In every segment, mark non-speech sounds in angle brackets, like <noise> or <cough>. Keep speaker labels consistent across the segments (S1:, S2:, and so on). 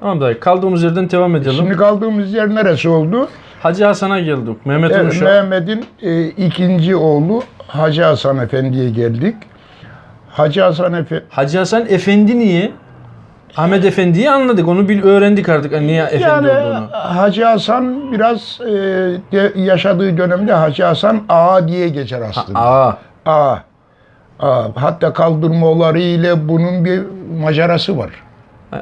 S1: Tamam dayı kaldığımız yerden devam edelim.
S2: Şimdi kaldığımız yer neresi oldu?
S1: Hacı Hasan'a geldik. Mehmet
S2: Evet,
S1: Uşak.
S2: Mehmet'in e, ikinci oğlu Hacı Hasan Efendi'ye geldik. Hacı Hasan Efendi
S1: Hacı Hasan Efendi niye? Ahmet Efendi'yi anladık. Onu bil öğrendik artık hani niye efendi
S2: yani
S1: olduğunu.
S2: Hacı Hasan biraz e, de- yaşadığı dönemde Hacı Hasan Ağa diye geçer aslında.
S1: Aa.
S2: Ağa. Ağa. Hatta kaldırmaları ile bunun bir macerası var.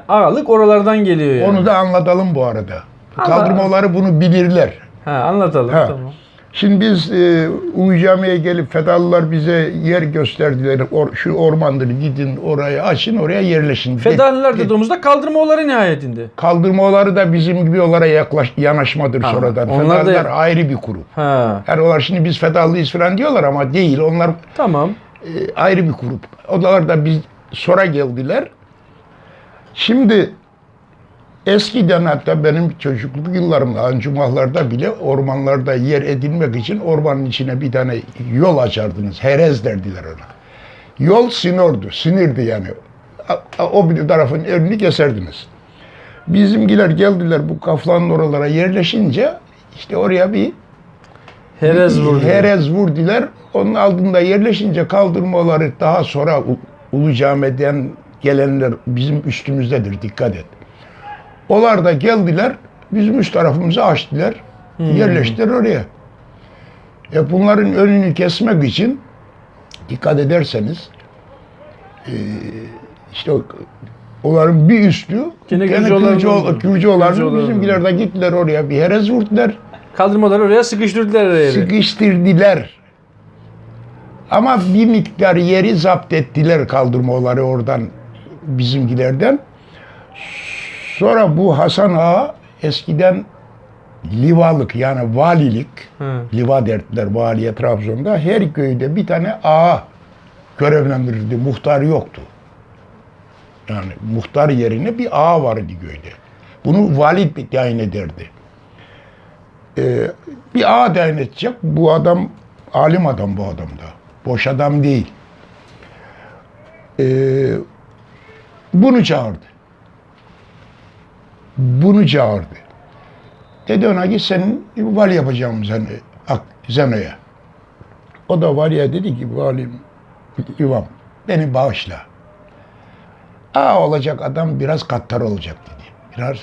S1: Ağalık oralardan geliyor yani.
S2: Onu da anlatalım bu arada.
S1: Ama-
S2: Kaldırmaları bunu bilirler.
S1: Ha, anlatalım
S2: Ha.
S1: tamam.
S2: Şimdi biz e, Ulu Cami'ye gelip Fedalılar bize yer gösterdiler. Or, şu ormandır gidin oraya açın oraya yerleşin.
S1: Fedalılar
S2: De-
S1: dediğimizde kaldırmaları nihayetinde.
S2: Kaldırmaları da bizim gibi onlara yaklaş, yanaşmadır
S1: Ha,
S2: sonradan.
S1: onlar da-
S2: Fedalılar ayrı bir kurum.
S1: Ha.
S2: Yani onlar şimdi biz Fedalıyız falan diyorlar ama değil. Onlar
S1: Tamam.
S2: e, ayrı bir grup. Onlar da biz sonra geldiler. Şimdi eskiden hatta benim çocukluk yıllarımda ancumahlarda bile ormanlarda yer edinmek için ormanın içine bir tane yol açardınız. Herez derdiler ona. Yol sinordu, sinirdi yani. O bir tarafın önünü keserdiniz. Bizimkiler geldiler bu kaflanın oralara yerleşince işte oraya bir
S1: Herez vurdu.
S2: Herez vurdular. Onun altında yerleşince kaldırmaları daha sonra Ulu Cami'den gelenler bizim üstümüzdedir. Dikkat et. Onlar da geldiler. Bizim üst tarafımızı açtılar. Yerleştiler oraya. E bunların önünü kesmek için dikkat ederseniz e, işte onların bir üstü
S1: Gene. Gürcüoğulları'nın
S2: Gürcüoğulları'nın bizimkiler de gittiler oraya bir herez vurdular.
S1: Kaldırmaları oraya sıkıştırdılar yeri.
S2: Sıkıştırdılar. Ama bir miktar yeri zapt ettiler kaldırmaları oradan bizimkilerden. Sonra bu Hasan Ağa eskiden livalık yani valilik,
S1: Hı.
S2: liva dertler valiye Trabzon'da her köyde bir tane ağa görevlendirirdi. Muhtar yoktu. Yani muhtar yerine bir ağa vardı köyde. Bunu vali tayin ederdi. Ee, bir ağa tayin edecek. Bu adam alim adam bu adam da. Boş adam değil. Ee, bunu çağırdı. Bunu çağırdı. Dedi ona ki senin vali yapacağım seni Ak- Zeno'ya. O da valiye dedi ki valim İvam beni bağışla. Aa olacak adam biraz kattar olacak dedi. Biraz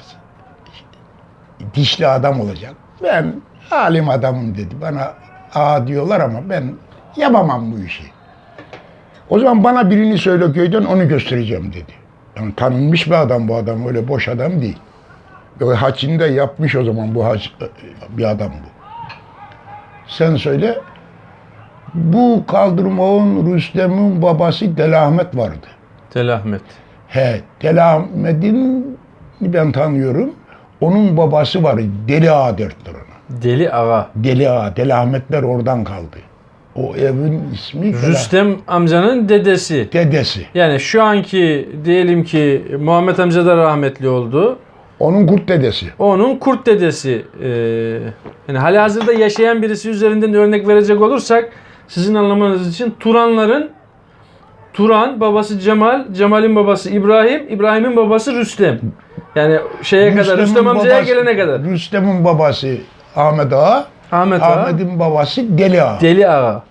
S2: dişli adam olacak. Ben alim adamım dedi. Bana ağa diyorlar ama ben yapamam bu işi. O zaman bana birini söyle köyden onu göstereceğim dedi. Yani tanınmış bir adam bu adam öyle boş adam değil. Böyle haçını da yapmış o zaman bu haç bir adam bu. Sen söyle. Bu kaldırmağın Rüstem'in babası Delahmet vardı.
S1: Telahmet.
S2: He, Delahmet'in ben tanıyorum. Onun babası var. Deli Ağa dertler ona.
S1: Deli Ağa.
S2: Deli Ağa, Delahmetler oradan kaldı. O evin ismi
S1: Rüstem amcanın dedesi.
S2: dedesi.
S1: Yani şu anki diyelim ki Muhammed amca da rahmetli oldu.
S2: Onun kurt dedesi.
S1: Onun kurt dedesi. Ee, yani hali hazırda yaşayan birisi üzerinden örnek verecek olursak sizin anlamanız için Turanların Turan babası Cemal, Cemal'in babası İbrahim, İbrahim'in babası Rüstem. Yani şeye kadar
S2: Rüstem'in
S1: Rüstem amcaya
S2: babası-
S1: gelene kadar.
S2: Rüstem'in babası Ahmet Ağa.
S1: Ahmet Ağa,
S2: Ahmet'in babası Deli Ağa.
S1: Deli Ağa.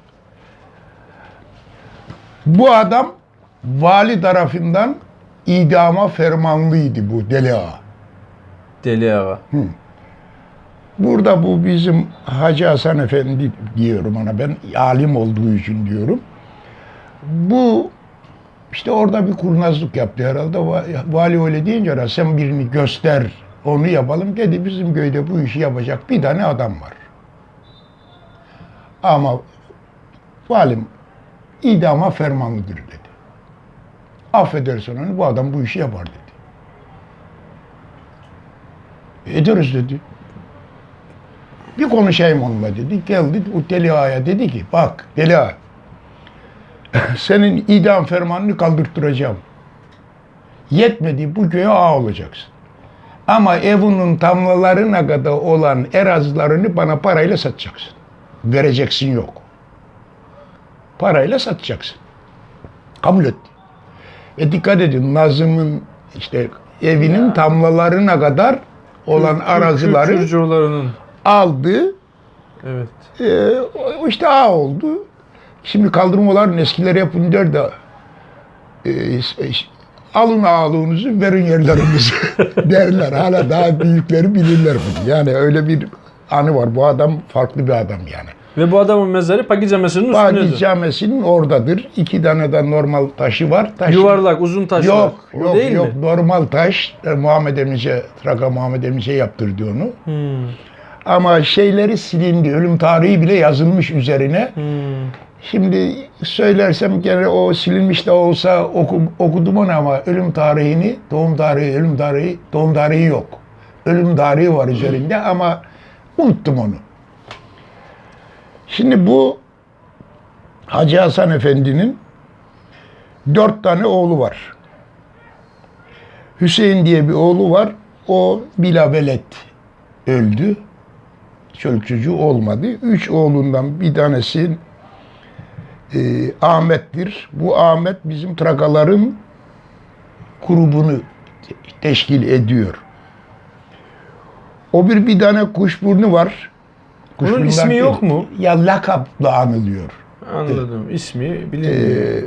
S2: Bu adam vali tarafından idama fermanlıydı bu Deli Ağa.
S1: Deli Ağa.
S2: Burada bu bizim Hacı Hasan Efendi diyorum ona ben alim olduğu için diyorum. Bu işte orada bir kurnazlık yaptı herhalde. Va- Vali öyle deyince "Ya sen birini göster onu yapalım dedi. Bizim köyde bu işi yapacak bir tane adam var. Ama valim idama fermanlıdır dedi. Affedersin onu bu adam bu işi yapar dedi. Ederiz dedi. Bir konuşayım onunla dedi. Geldi o Deli Ağa'ya dedi ki bak Deli Ağa senin idam fermanını kaldırttıracağım. Yetmedi bu köye ağa olacaksın. Ama evinin tamlalarına kadar olan erazilerini bana parayla satacaksın. Vereceksin yok. Parayla satacaksın. Kabul etti. Ve dikkat edin Nazım'ın işte evinin tamlalarına kadar olan arazileri
S1: Kürcüoğulları'nın.
S2: aldı.
S1: Evet.
S2: O işte A oldu. Şimdi kaldırmaların eskileri yapın da e, e, alın ağalığınızı verin yerlerinizi <laughs> <laughs> derler. Hala daha büyükleri bilirler bunu. Yani öyle bir anı var. Bu adam farklı bir adam yani.
S1: Ve bu adamın mezarı Pakice Mesir'in üstündedir.
S2: Camisi'nin oradadır. İki tane de normal taşı var. Taş,
S1: Yuvarlak, uzun taş
S2: Yok.
S1: O
S2: yok,
S1: değil
S2: yok.
S1: mi?
S2: Normal taş. E, Muhammed Emice, Traka Muhammed Emice yaptırdı onu.
S1: Hmm.
S2: Ama şeyleri silindi. Ölüm tarihi bile yazılmış üzerine.
S1: Hmm.
S2: Şimdi söylersem gene o silinmiş de olsa oku, okudum onu ama ölüm tarihini, doğum tarihi, ölüm tarihi, doğum tarihi yok. Ölüm tarihi var üzerinde ama unuttum onu. Şimdi bu Hacı Hasan Efendi'nin dört tane oğlu var. Hüseyin diye bir oğlu var. O bilavelet öldü. Çocuğu olmadı. Üç oğlundan bir tanesi e, Ahmet'tir. Bu Ahmet bizim Trakaların grubunu te- teşkil ediyor. O bir bir tane kuşburnu var. Kuşburnu
S1: ismi
S2: değil.
S1: yok mu?
S2: Ya lakapla anılıyor.
S1: Anladım. İsmi
S2: Ee,
S1: bilinmiyor.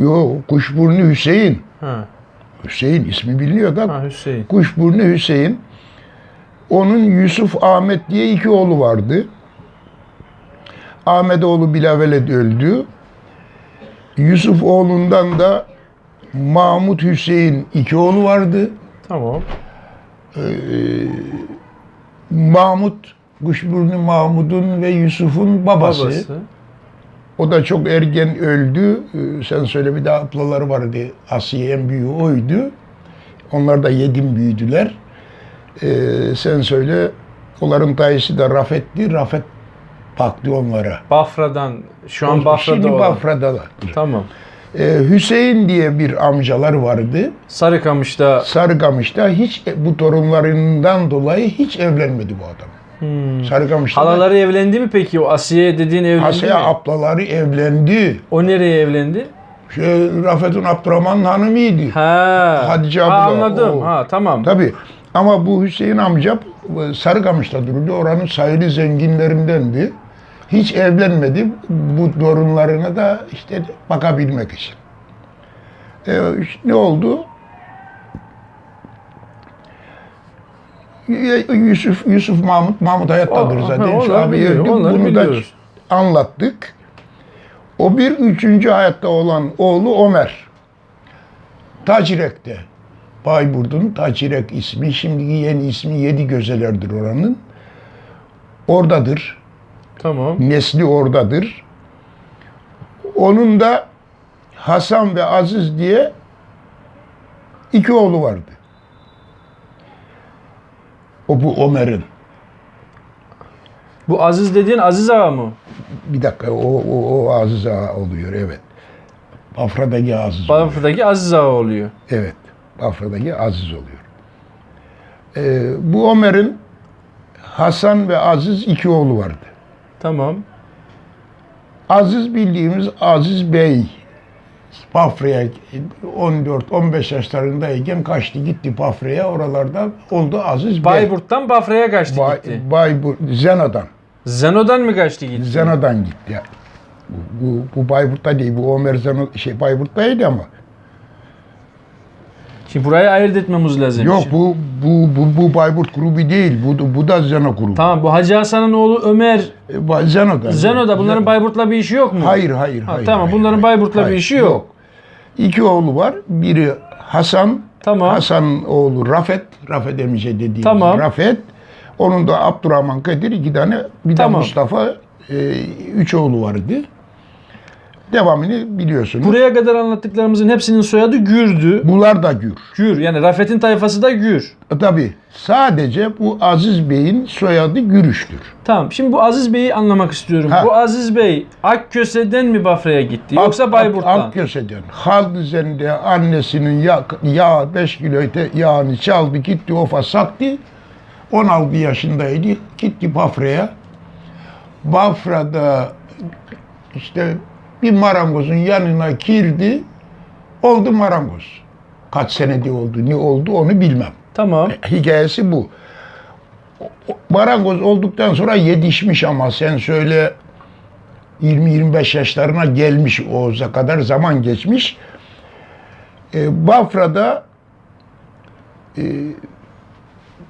S2: yok kuşburnu Hüseyin.
S1: ha.
S2: Hüseyin ismi biliniyor da
S1: ha Hüseyin.
S2: Kuşburnu Hüseyin. Onun Yusuf Ahmet diye iki oğlu vardı. Ahmet oğlu Bilaveled öldü. Yusuf oğlundan da Mahmut Hüseyin iki oğlu vardı.
S1: Tamam.
S2: Mahmut, Kuşburnu Mahmud'un ve Yusuf'un babası.
S1: Babası.
S2: O da çok ergen öldü. Ee, Sen söyle bir daha ablaları vardı. Asiye en büyüğü oydu. Onlar da yedim büyüdüler. Ee, sen söyle onların dayısı da Rafet'ti. Rafet baktı onlara.
S1: Bafra'dan. Şu an Bafra'da
S2: Şimdi
S1: olan.
S2: Bafra'dalar.
S1: Tamam.
S2: Ee, Hüseyin diye bir amcalar vardı.
S1: Sarıkamış'ta
S2: Sarıkamış'ta hiç bu torunlarından dolayı hiç evlenmedi bu adam.
S1: hmm.
S2: Sarıkamış'ta da
S1: Halaları evlendi mi peki? O Asiye dediğin evlendi
S2: Asya
S1: mi?
S2: ablaları evlendi.
S1: O nereye evlendi?
S2: Şey, Rafet'in Abdurrahman hanımıydı.
S1: Ha.
S2: Hatice
S1: ha,
S2: abla,
S1: anladım.
S2: o.
S1: Ha tamam.
S2: Tabii. Ama bu Hüseyin amca e, Sarıkamış'ta dururdu. Oranın sayılı zenginlerindendi. Hiç evlenmedi. Bu torunlarına da işte bakabilmek için. E, işte ne oldu? Yusuf Yusuf Mahmut Mahmut hayattadır
S1: O-
S2: zaten. Şu abi öldü. Bunu da anlattık. O bir üçüncü hayatta olan oğlu Ömer. Tacirek'te. Bayburt'un Tacirek ismi. Şimdiki yeni ismi Yedi Gözeler'dir oranın. Oradadır.
S1: Tamam.
S2: Nesli oradadır. Onun da Hasan ve Aziz diye iki oğlu vardı. O bu Ömer'in.
S1: Bu Aziz dediğin Aziz Ağa mı?
S2: Bir dakika o, o, o Aziz Ağa oluyor evet. Bafra'daki Aziz oluyor.
S1: Bafra'daki Aziz Ağa oluyor.
S2: Evet. Bafra'daki Aziz oluyor. Ee, bu Ömer'in Hasan ve Aziz iki oğlu vardı.
S1: Tamam.
S2: Aziz bildiğimiz Aziz Bey Bafra'ya 14-15 yaşlarındayken kaçtı gitti Bafra'ya oralarda oldu Aziz Bey.
S1: Bayburt'tan Bafra'ya kaçtı
S2: Bay,
S1: gitti.
S2: Bayburt, Zena'dan.
S1: Zeno'dan mı kaçtı gitti?
S2: Zena'dan gitti. Bu, bu, bu Bayburt'ta değil. Bu Ömer Zeno, şey Bayburt'taydı ama.
S1: Şimdi burayı ayırt etmemiz lazım.
S2: Yok
S1: Şimdi-
S2: bu bu bu, bu Bayburt grubu değil. Bu bu da Zeno grubu.
S1: Tamam bu Hacı Hasan'ın oğlu Ömer
S2: E, Ba- Zeno'da.
S1: Zeno'da bunların
S2: Zeno.
S1: Bayburt'la bir işi yok mu?
S2: Hayır hayır
S1: Ha,
S2: hayır.
S1: tamam,
S2: hayır,
S1: bunların
S2: hayır,
S1: Bayburt'la bir
S2: hayır,
S1: işi yok.
S2: İki oğlu var. Biri Hasan.
S1: Tamam.
S2: Hasan oğlu Rafet. Rafet Emice dediğimiz
S1: Tamam.
S2: Rafet. Onun da Abdurrahman Kadir iki tane. Bir
S1: Tamam.
S2: de Mustafa. e, üç oğlu vardı. Devamını biliyorsunuz.
S1: Buraya kadar anlattıklarımızın hepsinin soyadı Gür'dü.
S2: Bunlar da Gür.
S1: Gür yani Rafet'in tayfası da Gür.
S2: E, Tabii sadece bu Aziz Bey'in soyadı Gürüş'tür.
S1: Tamam şimdi bu Aziz Bey'i anlamak istiyorum.
S2: Ha.
S1: Bu Aziz Bey Akköse'den mi Bafra'ya gitti yoksa
S2: Ak-
S1: Bayburt'tan?
S2: Ak- Akköse'den. Hal düzeninde annesinin yağ, yağ 5 kilo ete- yağını çaldı gitti ofa sattı. 16 yaşındaydı. Gitti Bafra'ya. Bafra'da işte bir marangozun yanına girdi. Oldu marangoz. Kaç senede oldu, ne oldu onu bilmem.
S1: Tamam.
S2: Hikayesi bu. Marangoz olduktan sonra yetişmiş ama sen söyle 20-25 yaşlarına gelmiş Oğuz'a kadar zaman geçmiş. Ee, Bafra'da e,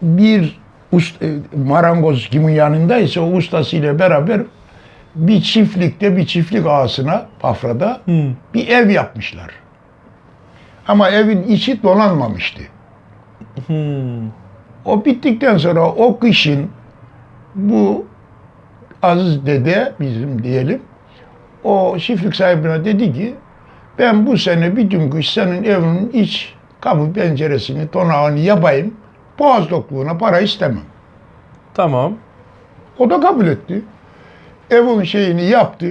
S2: bir ust, e, marangoz kimin yanındaysa o ustasıyla beraber bir çiftlikte bir çiftlik ağasına Bafra'da
S1: Hı.
S2: bir ev yapmışlar. Ama evin içi donanmamıştı.
S1: Hmm.
S2: O bittikten sonra o kışın bu Aziz dede bizim diyelim o çiftlik sahibine dedi ki ben bu sene bütün kış senin evinin iç kapı penceresini tonağını yapayım. Boğaz dokluğuna para istemem.
S1: Tamam.
S2: O da kabul etti. Evin şeyini yaptı.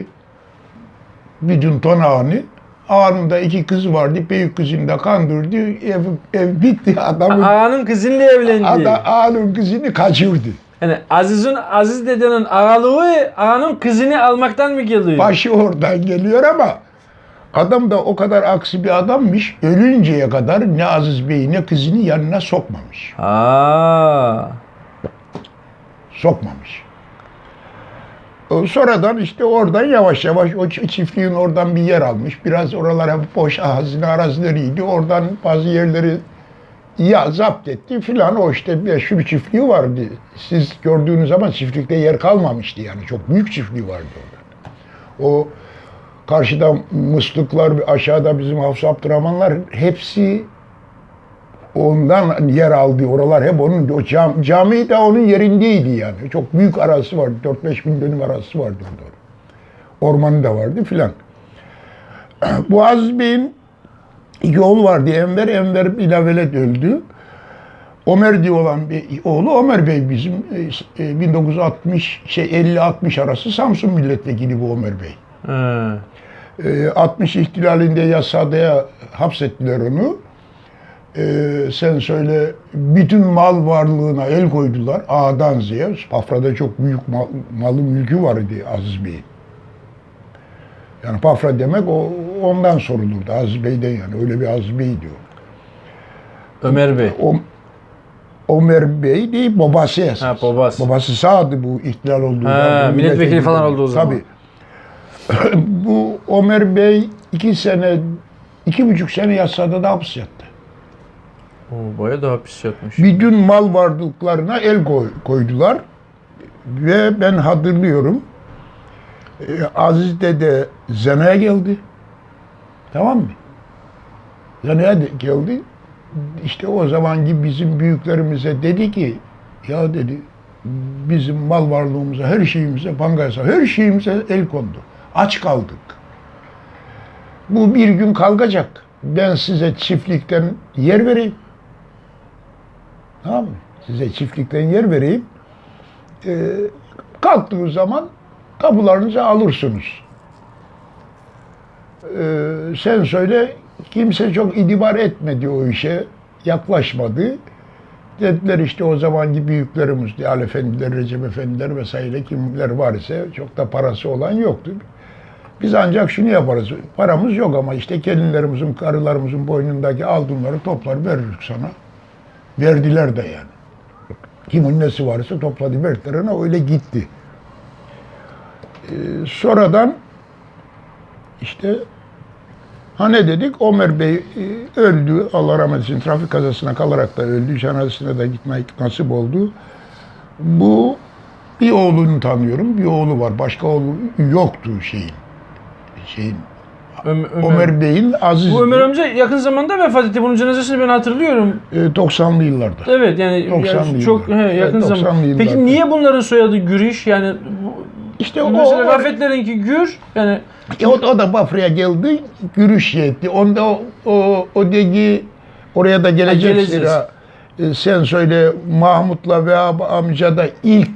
S2: Bütün tonağını. Ağanın iki kız vardı. Büyük kızını da kandırdı. Ev, ev bitti. Adamın,
S1: Ağanın kızıyla evlendi.
S2: ada, ağanın kızını kaçırdı.
S1: Yani Aziz'in Aziz dedenin ağalığı ağanın kızını almaktan mı geliyor?
S2: Başı oradan geliyor ama adam da o kadar aksi bir adammış. Ölünceye kadar ne Aziz Bey'i ne kızını yanına sokmamış.
S1: Aa.
S2: Sokmamış. Sonradan işte oradan yavaş yavaş o çi- çiftliğin oradan bir yer almış. Biraz oralar hep boş hazine arazileriydi. Oradan bazı yerleri ya zapt etti filan o işte meşhur bir çiftliği vardı. Siz gördüğünüz zaman çiftlikte yer kalmamıştı yani. Çok büyük çiftliği vardı orada. O karşıda mıslıklar, aşağıda bizim Hafsa Abdurrahmanlar hepsi ondan yer aldı. Oralar hep onun, o cam, cami de onun yerindeydi yani. Çok büyük arası vardı. 4-5 bin dönüm arası vardı orada. Ormanı da vardı filan. <clears throat> Aziz Bey'in oğlu vardı. Enver, Enver ilavelet öldü. Ömer diye olan bir oğlu Ömer Bey bizim e, e, 1960 şey 50-60 arası Samsun milletvekili bu Ömer Bey.
S1: He.
S2: E, 60 ihtilalinde yasadaya hapsettiler onu. E, sen söyle bütün mal varlığına el koydular A'dan Z'ye. Bafra'da çok büyük mal, malı mülkü vardı Aziz Bey'in. Yani Bafra demek o ondan sorulurdu Aziz Bey'den yani öyle bir Aziz Bey diyor.
S1: Ömer Bey.
S2: O, Ömer Bey değil babası esas.
S1: Ha, babası.
S2: Babası sağdı bu ihtilal olduğu
S1: Ha, milletvekili falan olduğu zaman.
S2: Tabii. <clears throat> bu Ömer Bey iki sene, iki buçuk sene yasada da hapis yattı.
S1: Oo, baya da hapis yatmış.
S2: Bütün mal varlıklarına el koy- koydular. Ve ben hatırlıyorum. e, Aziz dede Zena'ya geldi. Tamam mı? Zena'ya geldi. İşte o zamanki bizim büyüklerimize dedi ki ya dedi bizim mal varlığımıza, her şeyimize, bankaya, her şeyimize el kondu. Aç kaldık. Bu bir gün kalkacak. Ben size çiftlikten yer vereyim. Tamam mı? Size çiftlikten yer vereyim. Ee, kalktığı zaman tapularınızı alırsınız. Ee, sen söyle kimse çok itibar etmedi o işe. Yaklaşmadı. Dediler işte o zamanki büyüklerimiz, Ali Efendiler, Recep Efendiler vesaire kimler var ise çok da parası olan yoktu. Biz ancak şunu yaparız. Paramız yok ama işte gelinlerimizin, karılarımızın boynundaki altınları toplar veririz sana. Verdiler de yani. Kimin nesi varsa topladı ona öyle gitti. Ee, sonradan işte ha ne dedik? Ömer Bey e, öldü. Allah rahmet eylesin. Trafik kazasına kalarak da öldü. Cenazesine de gitmek nasip oldu. Bu bir oğlunu tanıyorum. Bir oğlu var. Başka oğlu yoktu şeyin. Şeyin.
S1: Ömer, Ömer.
S2: Bey'in Aziz.
S1: Bu Ömer amca yakın zamanda vefat etti. Bunun cenazesini ben hatırlıyorum.
S2: e, 90'lı yıllarda.
S1: Evet yani,
S2: 90'lı
S1: yani çok he, yakın
S2: Evet, 90'lı
S1: zaman.
S2: yıllar.
S1: Peki niye bunların soyadı Gürüş? Yani bu,
S2: İşte o,
S1: mesela Rafetlerinki Gür yani
S2: E, o, o da Bafra'ya geldi, yürüyüş etti. Onda o, o, o dedi, oraya da geleceksin. ha. E, sen söyle, Mahmut'la ve amca da ilk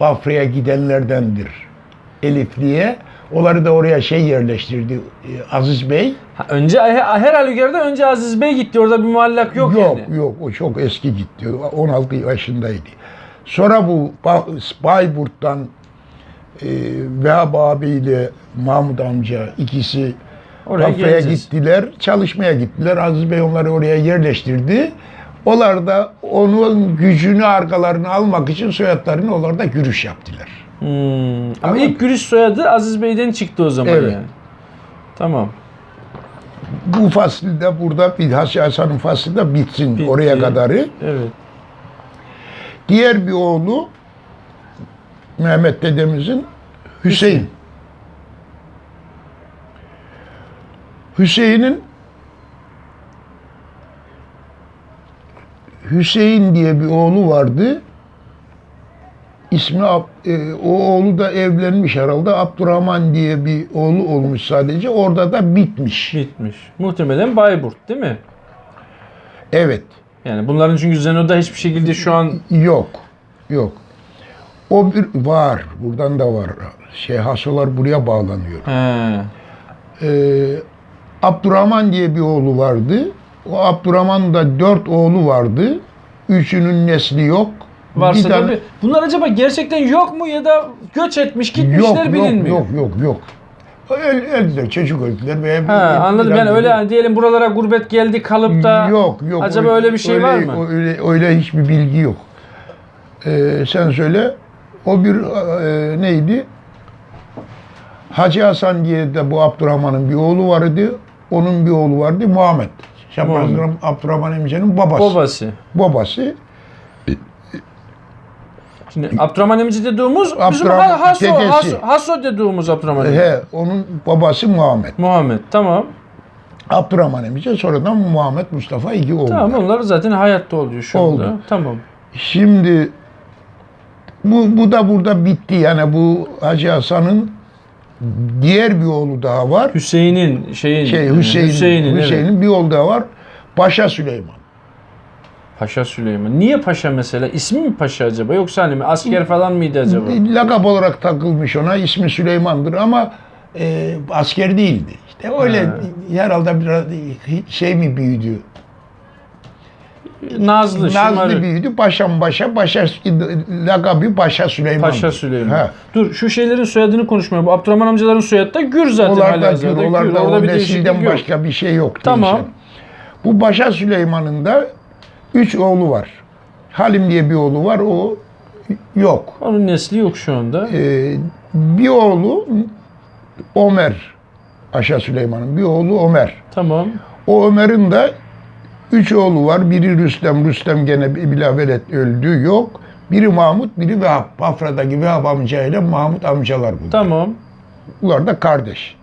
S2: Bafra'ya gidenlerdendir. Elifli'ye. Onları da oraya şey yerleştirdi e, Aziz Bey.
S1: ha, önce her, halükarda önce Aziz Bey gitti. Orada bir muallak yok,
S2: yok,
S1: yani.
S2: yok, o çok eski gitti. 16 yaşındaydı. Sonra bu Ba- Bayburt'tan e, Vehab abiyle Mahmut amca ikisi
S1: geleceğiz.
S2: gittiler, çalışmaya gittiler. Aziz Bey onları oraya yerleştirdi. Onlar da onun gücünü arkalarına almak için soyadlarını oralarda gürüş yaptılar.
S1: Hmm. Ama
S2: Tamam.
S1: ilk gürüş soyadı Aziz Bey'den çıktı o zaman
S2: Evet.
S1: yani. Tamam.
S2: Bu fasilde burada bir Hacı Hasan'ın faslı da bitsin
S1: Bitti.
S2: oraya kadarı.
S1: Evet.
S2: Diğer bir oğlu Mehmet dedemizin Hüseyin. Hüseyin'in Hüseyin diye bir oğlu vardı. İsmi e, o oğlu da evlenmiş herhalde. Abdurrahman diye bir oğlu olmuş sadece. Orada da bitmiş.
S1: Bitmiş. Muhtemelen Bayburt değil mi?
S2: Evet.
S1: Yani bunların çünkü Zeno'da hiçbir şekilde şu an
S2: Yok. Yok. O bir var. Buradan da var. Şey hasolar buraya bağlanıyor.
S1: he,
S2: Ee, Abdurrahman diye bir oğlu vardı. O Abdurrahman'ın da dört oğlu vardı. Üçünün nesli yok.
S1: Varsa
S2: Bir tane-
S1: tabii. Bunlar acaba gerçekten yok mu ya da göç etmiş gitmişler
S2: yok, yok,
S1: bilinmiyor.
S2: yok, yok, yok. Öl, öldüler, çocuk öldüler. Ve
S1: Ha, anladım. Yani öyle hani diyelim buralara gurbet geldi kalıp da
S2: Yok, yok.
S1: acaba öyle bir şey var mı?
S2: Öyle, öyle hiçbir bilgi yok. Ee, sen söyle. O bir e, neydi? Hacı Hasan diye de bu Abdurrahman'ın bir oğlu vardı. Onun bir oğlu vardı Muhammed. Şapraz. Abdurrahman emcenin babası.
S1: babası.
S2: Babası.
S1: Şimdi Abdurrahman Emici dediğimiz bizim
S2: Abdurrahman
S1: Ha- Haso,
S2: dedesi.
S1: Haso, Haso dediğimiz Abdurrahman Emici.
S2: He, onun babası Muhammed.
S1: Muhammed tamam.
S2: Abdurrahman emce sonradan Muhammed Mustafa iki oğlu.
S1: Tamam onlar zaten hayatta oluyor şu
S2: Oldu.
S1: anda. Tamam.
S2: Şimdi bu, bu da burada bitti. Yani bu Hacı Hasan'ın diğer bir oğlu daha var.
S1: Hüseyin'in şeyin
S2: Şey Hüseyin'in
S1: Hüseyin'in,
S2: Hüseyin'in, bir oğlu daha var. Paşa Süleyman.
S1: Paşa Süleyman. Niye Paşa mesela? İsmi mi Paşa acaba? Yoksa hani asker falan mıydı acaba?
S2: Lakap olarak takılmış ona. ismi Süleyman'dır ama e, asker değildi. İşte öyle
S1: Ha.
S2: herhalde biraz şey mi büyüdü?
S1: Nazlı,
S2: Nazlı
S1: şımarık.
S2: büyüdü. Paşam Paşa, Paşa lakabı Paşa Süleyman.
S1: Paşa Süleyman.
S2: Ha.
S1: Dur şu şeylerin soyadını konuşmuyorum. Bu Abdurrahman amcaların soyadı da Gür zaten
S2: Onlar da. Gür, onlar da
S1: Orada
S2: o
S1: bir
S2: nesilden
S1: yok.
S2: başka bir şey yok.
S1: Tamam.
S2: değişen. Bu Paşa Süleyman'ın da üç oğlu var. Halim diye bir oğlu var, o yok.
S1: Onun nesli yok şu anda.
S2: Ee, bir oğlu Ömer. Paşa Süleyman'ın bir oğlu Ömer.
S1: Tamam.
S2: O Ömer'in de üç oğlu var. Biri Rüstem, Rüstem gene bilavelet öldü, yok. Biri Mahmut, biri Vehap. Bafra'daki Vehap amca ile Mahmut amcalar bunlar.
S1: Tamam.
S2: Bunlar da kardeş.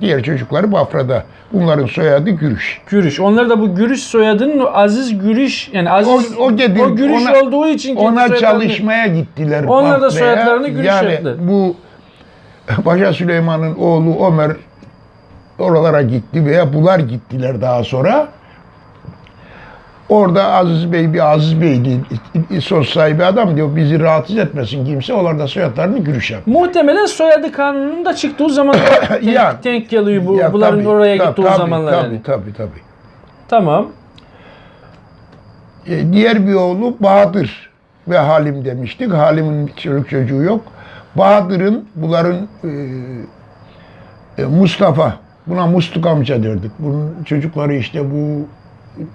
S2: Diğer çocukları Bafra'da. Bunların soyadı Gürüş.
S1: Gürüş. Onlar da bu Gürüş soyadının Aziz Gürüş yani Aziz
S2: O- o dedi,
S1: Gürüş
S2: ona-
S1: olduğu için kendi
S2: Ona
S1: soyadlarını-
S2: çalışmaya gittiler.
S1: Onlar da soyadlarını Gürüş
S2: yani
S1: yaptılar.
S2: bu <laughs> Paşa Süleyman'ın oğlu Ömer oralara gitti veya bunlar gittiler daha sonra. Orada Aziz Bey bir Aziz Bey'di. Söz sahibi adam diyor bizi rahatsız etmesin kimse. Onlar da soyadlarını Gürüş.
S1: Muhtemelen soyadı kanunun da çıktığı zaman <coughs> denk,
S2: Yani.
S1: denk geliyor bu.
S2: Ya
S1: Bunların
S2: tabii,
S1: oraya
S2: tabii,
S1: gittiği
S2: tabii,
S1: zamanlar
S2: tabii,
S1: yani.
S2: Tabii tabii.
S1: Tamam.
S2: E, diğer bir oğlu Bahadır ve Halim demiştik. Halim'in çocuk çocuğu yok. Bahadır'ın bunların e, e, Mustafa, buna Musluk amca derdik. Bunun çocukları işte bu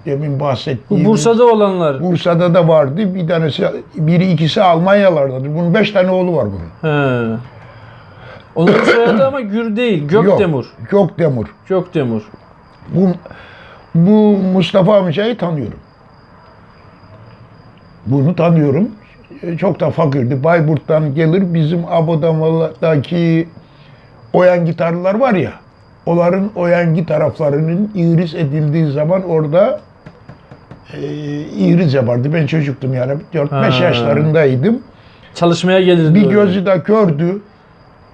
S2: demin
S1: Bu
S2: bahsettiğim
S1: Bursa'da olanlar.
S2: Bursa'da da vardı. Bir tanesi, biri ikisi Almanyalardadır. Bunun beş tane oğlu var bunun.
S1: He. Onların <coughs> soyadı ama Gür değil. Gökdemur.
S2: Yok, Gökdemir.
S1: Gökdemur.
S2: Bu, bu Mustafa amcayı tanıyorum. Bunu tanıyorum. Çok da fakirdi. Bayburt'tan gelir bizim Abodamalı'daki oyan gitarlar var ya. Onların oyangi taraflarının iğris edildiği zaman orada e, iğriz yapardı. Ben çocuktum yani. 4-5
S1: Ha.
S2: yaşlarındaydım.
S1: Çalışmaya gelirdi.
S2: Bir
S1: öyle.
S2: gözü de kördü.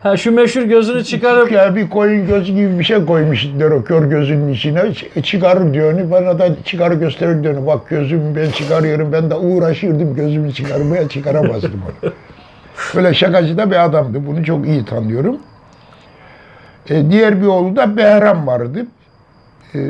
S1: Ha şu meşhur gözünü çıkarıp
S2: Ya bir koyun gözü gibi bir şey koymuşlar o kör gözünün içine. Ç- Çıkarır diyor onu. Bana da çıkarı gösterir diyor onu. Bak gözümü ben çıkarıyorum. Ben de uğraşırdım gözümü çıkarmaya çıkaramazdım onu. <laughs> Böyle şakacı da bir adamdı. Bunu çok iyi tanıyorum. E, diğer bir oğlu da Behram vardı. E,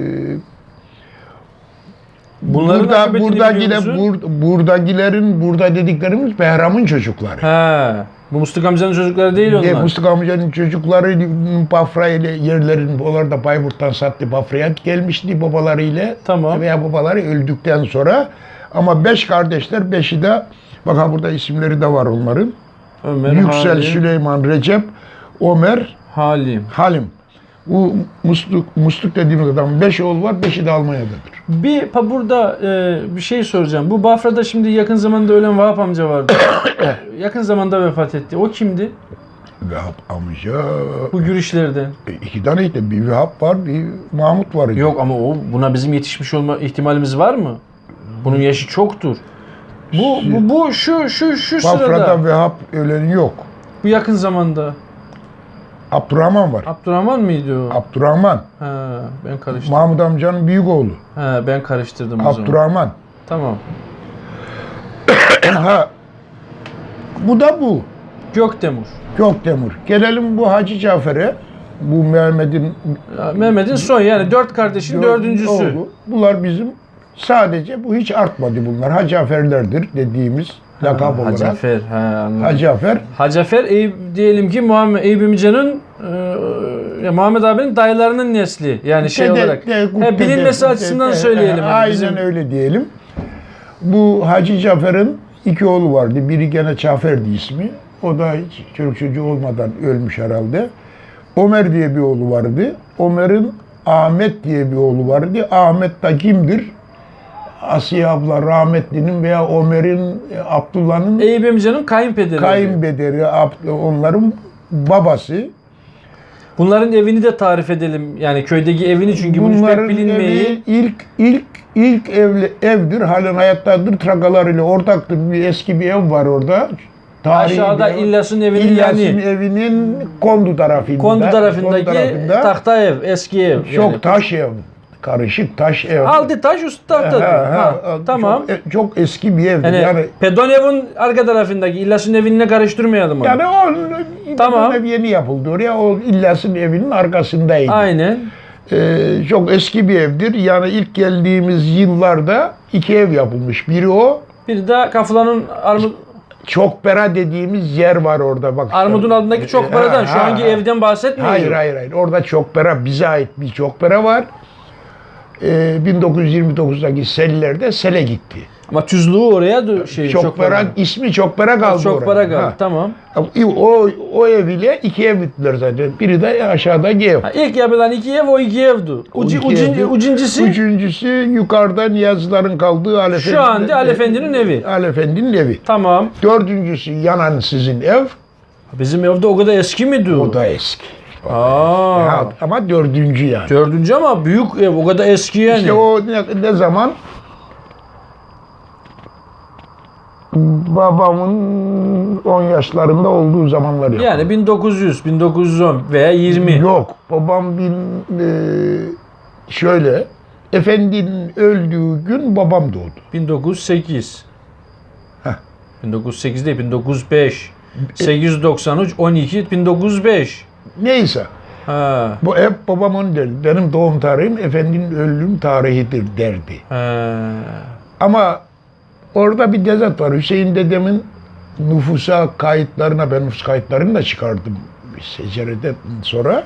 S1: bunların
S2: burada, buradakiler, bur, buradakilerin, burada dediklerimiz Behram'ın çocukları.
S1: Ha. Bu Musluk amcanın çocukları değil
S2: E,
S1: onlar.
S2: Musluk amcanın çocukları Bafra ile yerlerin, onlar da Bayburt'tan sattı Bafra'ya gelmişti babalarıyla.
S1: Tamam.
S2: Veya babaları öldükten sonra. Ama beş kardeşler, beşi de, bakın burada isimleri de var onların.
S1: Ömer,
S2: Yüksel,
S1: Halim,
S2: Süleyman, Recep, Ömer,
S1: Halim.
S2: Halim. Bu musluk, musluk dediğimiz adam beş oğul var, beşi de Almanya'dadır.
S1: Bir pa burada e, bir şey soracağım. Bu Bafra'da şimdi yakın zamanda ölen Vahap amca vardı. <coughs> yakın zamanda vefat etti. O kimdi?
S2: Vehap amca,
S1: Bu girişlerden.
S2: e, iki tane de bir Vehap var, bir Mahmut var.
S1: Yok ama o buna bizim yetişmiş olma ihtimalimiz var mı? Bunun yaşı çoktur. Bu bu, bu şu şu şu sırada.
S2: Bafra'da Vehap öleni yok.
S1: Bu yakın zamanda.
S2: Abdurrahman var.
S1: Abdurrahman mıydı o?
S2: Abdurrahman.
S1: Ha, ben karıştırdım.
S2: Mahmut amcanın büyük oğlu.
S1: Ha, ben karıştırdım o zaman.
S2: Abdurrahman.
S1: Tamam. <coughs>
S2: ha. Bu da bu.
S1: Göktemur.
S2: Gökdemir. Gelelim bu Hacı Cafer'e. Bu Mehmet'in
S1: Mehmet'in son yani dört kardeşin dördüncüsü.
S2: oğlu. Bunlar bizim sadece bu hiç artmadı bunlar. Hacı Cafer'lerdir dediğimiz lakap olarak.
S1: Hacafer. Ha, anladım.
S2: Hacı Cafer.
S1: Hacafer Eyüp, diyelim ki Muhammed Eyüp İmcan'ın e, Muhammed abinin dayılarının nesli. Yani şey
S2: Dede-
S1: olarak.
S2: de-
S1: He, bilinmesi
S2: dede-
S1: açısından
S2: dede-
S1: söyleyelim. hani
S2: Aynen
S1: bizim-
S2: öyle diyelim. Bu Hacı Cafer'in iki oğlu vardı. Biri gene Cafer'di ismi. O da hiç çocuk çocuğu olmadan ölmüş herhalde. Ömer diye bir oğlu vardı. Ömer'in Ahmet diye bir oğlu vardı. Ahmet da kimdir? Asiye abla rahmetlinin veya Ömer'in, e, Abdullah'ın
S1: Eyüp İmcan'ın kayınpederi.
S2: kayınbederi, Abd- onların babası.
S1: Bunların evini de tarif edelim. Yani köydeki evini çünkü bunun
S2: Bunların
S1: pek bilinmeyi.
S2: evi ilk ilk ilk evli, evdir. Halen hayattadır. Trakalarıyla ortaktır. Bir eski bir ev var orada. Tarihi
S1: Aşağıda
S2: bir ev.
S1: İllas'ın evinin
S2: İlyas'ın
S1: yani.
S2: evinin kondu tarafında.
S1: Kondu tarafındaki
S2: tarafında.
S1: tahta ev, eski ev.
S2: Çok
S1: yani.
S2: taş ev. Karışık taş ev.
S1: Altı taş üst tahta.
S2: Ha, ha,
S1: Ha,
S2: ha,
S1: tamam.
S2: Çok, e, çok eski bir evdir.
S1: Yani,
S2: Yani
S1: Pedon evin arka tarafındaki İllas'ın evinle karıştırmayalım onu.
S2: yani o
S1: Tamam.
S2: ev yeni yapıldı oraya. O İlyas'ın evinin arkasındaydı.
S1: Aynen.
S2: Ee, çok eski bir evdir. Yani ilk geldiğimiz yıllarda iki ev yapılmış. Biri o,
S1: Bir de kafalanın armut,
S2: Çokpera dediğimiz yer var orada. Bak.
S1: armudun altındaki çok paradan. Şu
S2: Ha,
S1: hangi
S2: ha.
S1: evden bahsetmiyorum.
S2: Hayır hayır hayır. Orada Çokpera bize ait bir Çokpera var. Ee, 1929'daki sellerde sele gitti.
S1: Ama tüzluğu oraya şey çok
S2: Çokpera
S1: para.
S2: ismi Çokpera kaldı
S1: Çok
S2: orada.
S1: para kaldı.
S2: Ha.
S1: Tamam.
S2: O, o ev ile iki ev bittiler zaten. Biri de aşağıdaki ev.
S1: Ha, ilk yapılan iki ev o iki evdi. Ucu,
S2: iki evdi.
S1: ucincisi
S2: Üçüncüsü yukarıda Niyazların kaldığı Ali
S1: Şu anda Ali Efendi'nin evi.
S2: Ali Efendi'nin evi.
S1: tamam.
S2: Dördüncüsü yanan sizin ev.
S1: Bizim evde o kadar eski miydi? O
S2: da eski.
S1: Aa.
S2: Ya, ama dördüncü yani.
S1: Dördüncü ama büyük ev. O kadar eski yani.
S2: İşte o ne, ne zaman babamın 10 yaşlarında olduğu zamanlar yapıldı.
S1: Yani 1900, 1910 veya 20.
S2: Yok. Babam bin e, şöyle efendinin öldüğü gün babam doğdu.
S1: 1908.
S2: Heh.
S1: 1908 değil, 1905. 893, 12, 1905.
S2: Neyse.
S1: Ha.
S2: Bu hep babamın derdi. Benim doğum tarihim efendinin ölüm tarihidir derdi.
S1: Ha.
S2: Ama orada bir tezat var. Hüseyin dedemin nüfusa kayıtlarına, ben nüfus kayıtlarını da çıkardım secereden sonra.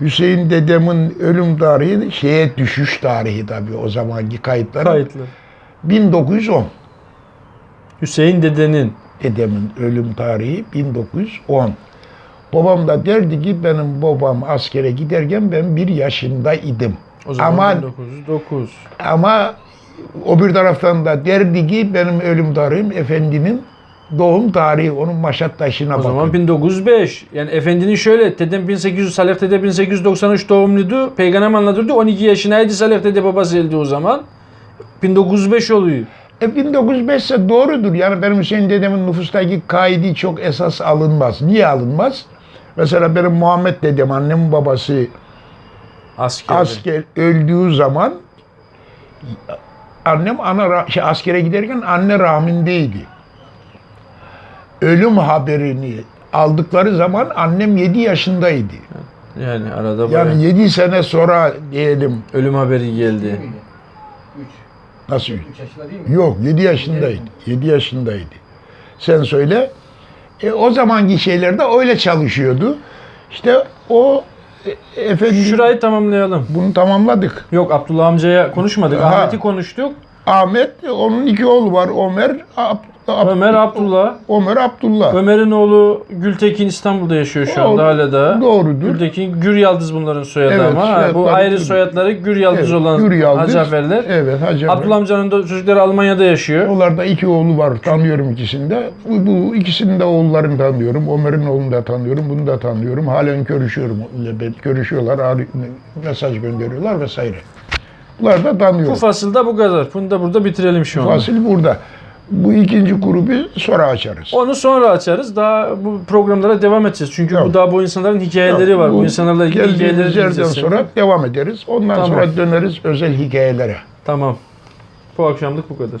S2: Hüseyin dedemin ölüm tarihi şeye düşüş tarihi tabii o zamanki kayıtları.
S1: Kayıtlı.
S2: 1910.
S1: Hüseyin dedenin.
S2: Dedemin ölüm tarihi 1910. Babam da derdi ki benim babam askere giderken ben bir yaşındaydım.
S1: O zaman
S2: Ama
S1: 1909.
S2: Ama o bir taraftan da derdi ki benim ölüm tarihim efendinin doğum tarihi onun maşat taşına
S1: O
S2: bakın.
S1: zaman 1905. Yani efendinin şöyle dedem 1800 Salih dede 1893 doğumluydu. Peygamber anlatırdı 12 yaşındaydı Salih dede babası öldü o zaman. 1905 oluyor.
S2: E 1905 ise doğrudur. Yani benim Hüseyin dedemin nüfustaki kaidi çok esas alınmaz. Niye alınmaz? Mesela benim Muhammed dedem, annemin babası
S1: Askerde.
S2: asker öldüğü zaman annem ana şey, askere giderken anne rahmindeydi. Ölüm haberini aldıkları zaman annem 7 yaşındaydı.
S1: Yani arada bayağı
S2: Yani 7 sene sonra diyelim
S1: ölüm haberi geldi.
S2: nasıl?
S3: 3 yaşında değil mi?
S2: Yok 7 yaşındaydı. 7 yaşındaydı. Sen söyle. E, o zamanki şeylerde öyle çalışıyordu. İşte o e, efendim
S1: Şurayı tamamlayalım.
S2: bunu tamamladık.
S1: Yok Abdullah amcaya konuşmadık.
S2: Ha.
S1: Ahmet'i konuştuk.
S2: Ahmet, onun iki oğlu var. Ömer, Ab- Ab-
S1: Ömer Abdullah.
S2: Ömer Abdullah.
S1: Ömer'in oğlu Gültekin İstanbul'da yaşıyor şu anda hala da.
S2: Doğrudur.
S1: Gültekin Gür Yaldız bunların soyadı
S2: Evet,
S1: ama. Ha, bu
S2: soyadları
S1: ayrı
S2: Gür.
S1: soyadları Gür Yaldız
S2: Evet,
S1: olan
S2: Gür. Evet, Hacafer.
S1: Abdullah amcanın da çocukları Almanya'da yaşıyor.
S2: Onlarda iki oğlu var. Tanıyorum ikisini de. Bu, bu ikisini de oğullarını tanıyorum. Ömer'in oğlunu da tanıyorum. Bunu da tanıyorum. Halen görüşüyorum. Görüşüyorlar. arı- Mesaj gönderiyorlar vesaire. Bunları da
S1: Bu fasılda bu kadar. Bunu da burada bitirelim şu an.
S2: Fasil burada. Bu ikinci grubu sonra açarız.
S1: Onu sonra açarız. Daha bu programlara devam edeceğiz. Çünkü
S2: Yok.
S1: bu daha bu insanların hikayeleri var. Bu, insanlarla ilgili hikayeleri
S2: yerden sonra devam ederiz. Ondan
S1: Tamam.
S2: sonra döneriz özel hikayelere.
S1: Tamam. Bu akşamlık bu kadar.